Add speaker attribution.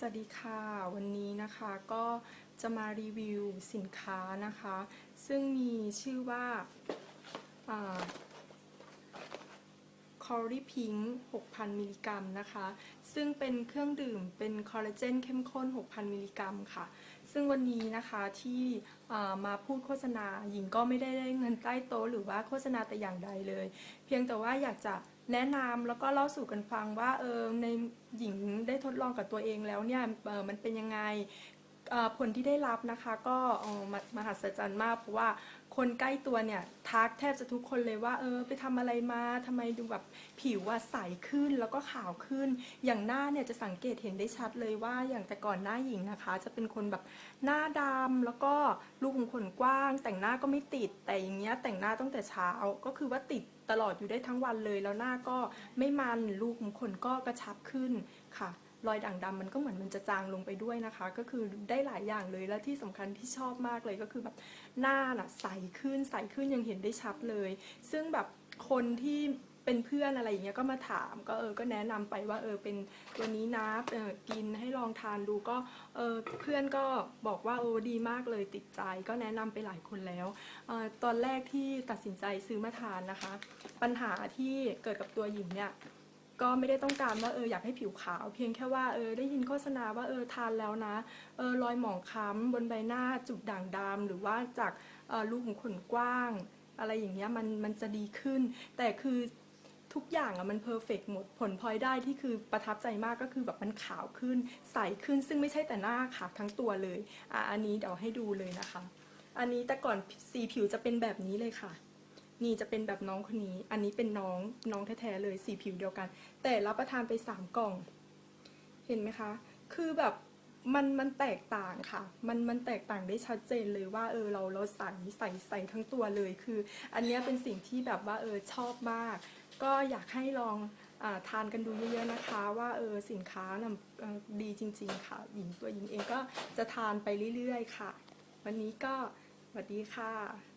Speaker 1: สวัสดีค่ะ วันนี้นะคะก็จะมารีวิวสินค้านะคะ ซึ่งมีชื่อว่าคอรี่พิง6,000 มิลลิกรัมนะคะ ซึ่งเป็นเครื่องดื่มเป็นคอลลาเจนเข้มข้น 6,000 มิลลิกรัมค่ะ ซึ่งวันนี้นะคะที่มาพูดโฆษณาหญิงก็ไม่ได้ได้เงินใต้โต๊ะหรือว่าโฆษณาแต่อย่างใดเลย เพียงแต่ว่าอยากจะ แนะนำแล้วก็เล่าสู่กันฟังว่าเออในหญิงได้ทดลองกับตัวเองแล้วเนี่ยเออมันเป็นยังไง ผลที่ได้รับนะคะก็มหัศจรรย์มากเพราะว่าคนใกล้ตัวเนี่ยทักแทบจะทุกคนเลยว่าเออไปทำอะไรมาทำไมดูแบบผิวว่าใสขึ้นแล้วก็ขาวขึ้น อย่างหน้าเนี่ยจะสังเกตเห็นได้ชัดเลยว่าอย่างแต่ก่อนหน้าหญิงนะคะ จะเป็นคนแบบหน้าดำแล้วก็รูขุมขนกว้าง แต่งหน้าก็ไม่ติดแต่อย่างเงี้ยแต่งหน้าตั้งแต่เช้าก็คือว่าติดตลอดอยู่ได้ทั้งวันเลยแล้วหน้าก็ไม่มันรูขุมขนก็กระชับขึ้นค่ะ รอยด่างดำมันก็เหมือนมันจะจางลงไปด้วยนะคะ ก็คือได้หลายอย่างเลยและที่สำคัญที่ชอบมากเลยก็คือแบบหน้าน่ะใสขึ้นใสขึ้นยังเห็นได้ชัดเลย ซึ่งแบบคนที่เป็นเพื่อนอะไรอย่างเงี้ยก็มาถามก็เออก็แนะนำไปว่าเออเป็นตัวนี้นะเออกินให้ลองทานดูก็เออเพื่อนก็บอกว่าโอ้ดีมากเลยติดใจก็แนะนำไปหลายคนแล้วเออตอนแรกที่ตัดสินใจซื้อมาทานนะคะ ปัญหาที่เกิดกับตัวหญิงเนี่ย ก็ไม่ได้ต้องการว่าเอออยากให้ผิวขาว เพียงแค่ว่าเออได้ยินโฆษณาว่าเออทานแล้วนะเออรอยหมองคล้ำบนใบหน้าจุดด่างดำหรือว่าจากเออรูขุมขนกว้าง อะไรอย่างเงี้ยมันมันจะดีขึ้น แต่คือทุกอย่างอะมันเพอร์เฟกหมดผลพลอยได้ที่คือประทับใจมากก็คือแบบมันขาวขึ้น ใสขึ้นซึ่งไม่ใช่แต่หน้าค่ะทั้งตัวเลยอะอันนี้เดี๋ยวให้ดูเลยนะคะ อันนี้แต่ก่อนสีผิวจะเป็นแบบนี้เลยค่ะ นี่จะเป็นแบบน้องคนนี้ อันนี้เป็นน้องน้องแท้ๆเลยสีผิวเดียวกัน แต่รับประทานไปสามกล่อง เห็นไหมคะ คือแบบมันมันแตกต่างค่ะ มันมันแตกต่างได้ชัดเจนเลยว่าเออเราเราใส่ใส่ใส่ทั้งตัวเลย คือ อันนี้เป็นสิ่งที่แบบว่าเออชอบมาก ก็อยากให้ลองอทานกันดูเยอะๆนะคะ ว่าเออสินค้าน่ะเอ่อดีจริง ๆ ค่ะ หญิงตัวหญิงเองก็จะทานไปเรื่อยๆ ค่ะ วันนี้ก็สวัสดีค่ะ